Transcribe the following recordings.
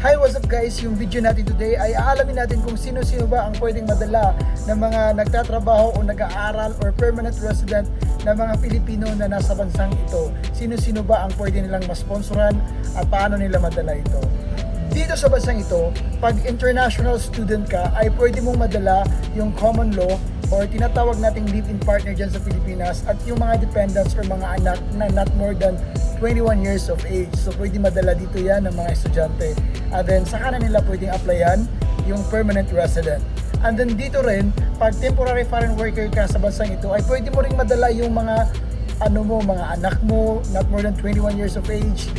Hi, what's up guys? Yung video natin today ay aalamin natin kung sino-sino ba ang pwedeng madala ng mga nagtatrabaho o nag-aaral or permanent resident ng mga Pilipino na nasa bansang ito. Sino-sino ba ang pwede nilang masponsoran at paano nila madala ito? Dito sa bansang ito, pag international student ka, ay pwede mong madala yung common law or tinatawag nating live-in partner dyan sa Pilipinas at yung mga dependents or mga anak na not more than 21 years of age. So pwede madala dito yan ng mga estudyante. And then saka na nila pwedeng applyan yung permanent resident. And then dito rin, pag temporary foreign worker ka sa bansang ito, ay pwede mo ring madala yung mga ano mo, mga anak mo, not more than 21 years of age,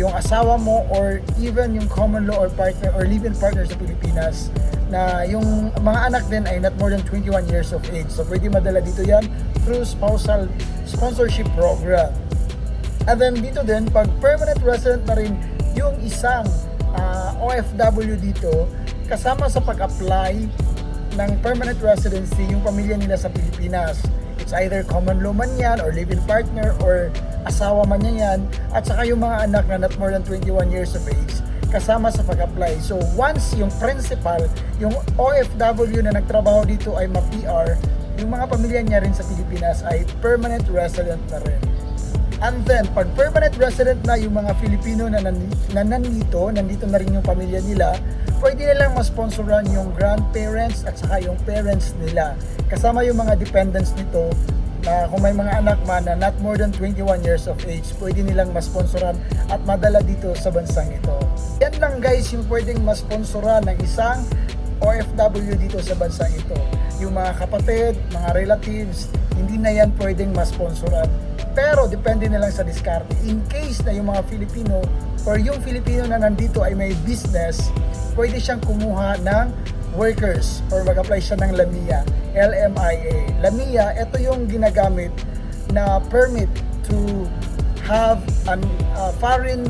yung asawa mo or even yung common law or partner or live-in partner sa Pilipinas na yung mga anak din ay not more than 21 years of age. So pwede madala dito yan through spousal sponsorship program. And then dito din, pag permanent resident na rin yung isang ah, OFW dito, kasama sa pag-apply ng permanent residency yung pamilya nila sa Pilipinas. It's either common law man yan or live-in partner or asawa man niya yan at saka yung mga anak na not more than 21 years of age kasama sa pag-apply. So once yung principal, yung OFW na nagtrabaho dito ay ma-PR, yung mga pamilya niya rin sa Pilipinas ay permanent resident na rin. And then, pag permanent resident na yung mga Filipino na, nan, na nandito, nandito na rin yung pamilya nila, pwede nilang masponsoran yung grandparents at saka yung parents nila. Kasama yung mga dependents nito na kung may mga anak man na not more than 21 years of age, pwede nilang masponsoran at madala dito sa bansang ito. Yan lang guys yung pwedeng masponsoran ng isang OFW dito sa bansang ito. Yung mga kapatid, mga relatives, hindi na yan pwedeng masponsoran. Pero depende na lang sa diskarte. In case na yung mga Filipino or yung Filipino na nandito ay may business, pwede siyang kumuha ng workers or mag-apply siya ng LAMIA, LMIA. LAMIA, ito yung ginagamit na permit to have an uh, foreign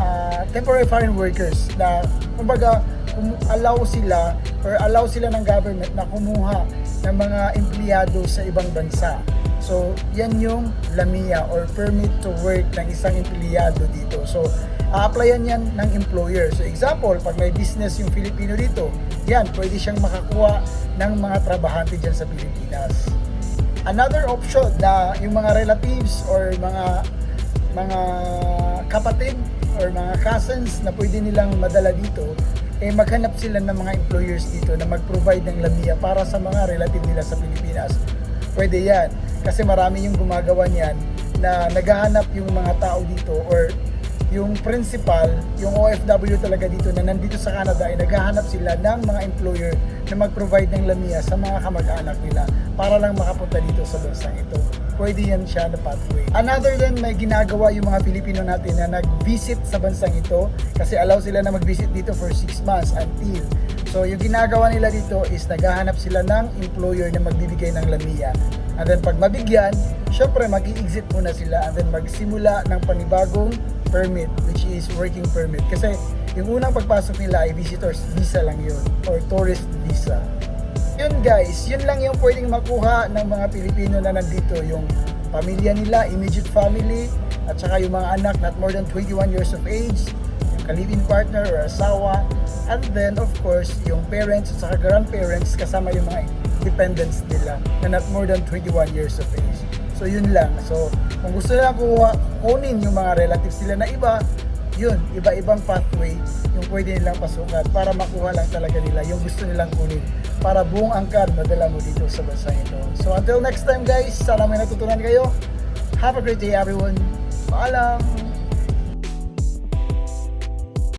uh, temporary foreign workers na kumbaga kum- allow sila or allow sila ng government na kumuha ng mga empleyado sa ibang bansa. So, yan yung LAMIA or permit to work ng isang empleyado dito. So, a-applyan yan ng employer. So, example, pag may business yung Filipino dito, yan, pwede siyang makakuha ng mga trabahante dyan sa Pilipinas. Another option na yung mga relatives or mga mga kapatid or mga cousins na pwede nilang madala dito, eh maghanap sila ng mga employers dito na mag-provide ng lamia para sa mga relative nila sa Pilipinas. Pwede yan. Kasi marami yung gumagawa niyan na naghahanap yung mga tao dito or yung principal, yung OFW talaga dito na nandito sa Canada ay naghahanap sila ng mga employer na mag-provide ng lamia sa mga kamag-anak nila para lang makapunta dito sa bansang ito. Pwede yan siya na pathway. Another than may ginagawa yung mga Pilipino natin na nag-visit sa bansang ito kasi allow sila na mag-visit dito for 6 months until. So yung ginagawa nila dito is naghahanap sila ng employer na magbibigay ng lamia. And then pag mabigyan, syempre mag-i-exit muna sila and then magsimula ng panibagong permit which is working permit. Kasi yung unang pagpasok nila ay visitors visa lang yun or tourist visa. Yun guys, yun lang yung pwedeng makuha ng mga Pilipino na nandito. Yung pamilya nila, immediate family, at saka yung mga anak not more than 21 years of age, yung ka-live-in partner or asawa, and then of course yung parents at saka grandparents kasama yung mga dependents nila na not more than 21 years of age. So yun lang. So kung gusto nila kuha, kunin yung mga relatives nila na iba, yun, iba-ibang pathway yung pwede nilang pasukan para makuha lang talaga nila yung gusto nilang kunin para buong angkan madala mo dito sa bansa ito. So until next time guys, sana may natutunan kayo. Have a great day everyone. Paalam!